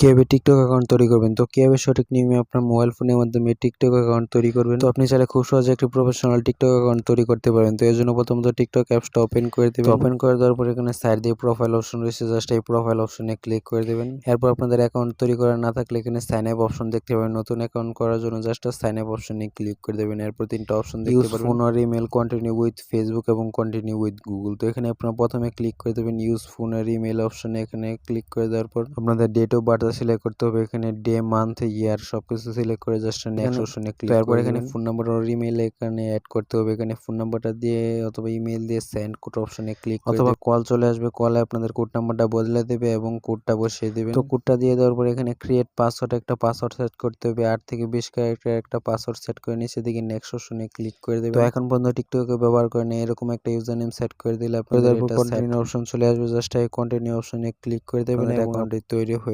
কীভাবে TikTok account তৈরি করবেন? তো কীভাবে সঠিক নিয়মে আপনার মোবাইল ফোনের মাধ্যমে টিকটক অ্যাকাউন্ট তৈরি করবেন? তো আপনি চাইলে খুব সহজে একটি প্রফেশনাল টিকটক অ্যাকাউন্ট তৈরি করতে পারেন। তো এর জন্য প্রথমত টিকটক অ্যাপসটা ওপেন করে দেবেন। ওপেন করে দেওয়ার পর এখানে সাইড দিয়ে প্রোফাইল অপশন রয়েছে। জাস্ট এই প্রোফাইল অপশনে ক্লিক করে দেবেন। এরপর আপনাদের অ্যাকাউন্ট তৈরি করা না থাকলে এখানে সাইন আপ অপশন দেখতে পাবেন। নতুন অ্যাকাউন্ট করার জন্য জাস্ট সাইন আপ অপশনে ক্লিক করে দেবেন। এরপর তিনটা অপশন দেখতে পাবেন ফোন আর ইমেল কন্টিনিউ উইথ ফেসবুক এবং কন্টিনিউ উইথ গুগল তো এখানে আপনারা প্রথমে ক্লিক করে দেবেন। ইউজ ফোন আর ইমেল অপশনে এখানে ক্লিক করে দেওয়ার পর আপনাদের ডেট অফ বার্থ সিলেক্ট করতে হবে। এখানে ডে মান্থ ইয়ার সবকিছু সিলেক্ট করে জাস্ট নেক্সট অপশনে ক্লিক তারপর এখানে ফোন নাম্বার আর ইমেল এখানে অ্যাড করতে হবে। এখানে ফোন নাম্বারটা দিয়ে অথবা ইমেল দিয়ে সেন্ড কোড অপশনে ক্লিক অথবা কল চলে আসবে। কলে আপনাদের কোড নাম্বারটা বদলে দেবে এবং কোডটা বসিয়ে দেবেন। তো কোডটা দিয়ে দেওয়ার পর এখানে ক্রিয়েট পাসওয়ার্ড একটা পাসওয়ার্ড সেট করতে হবে। আট থেকে বিশ ক্যারেক্টার একটা পাসওয়ার্ড সেট করে নিচে দিকে নেক্সট অপশনে ক্লিক করে দেবে তো এখন পর্যন্ত টিকটকে ব্যবহার করে নেই। এরকম একটা ইউজার নেম সেট করে দিলে আপনাদের কন্টিনিউ অপশন চলে আসবে। জাস্ট এই কন্টিনিউ অপশনে ক্লিক করে দেবেন অ্যাকাউন্টটি তৈরি হয়ে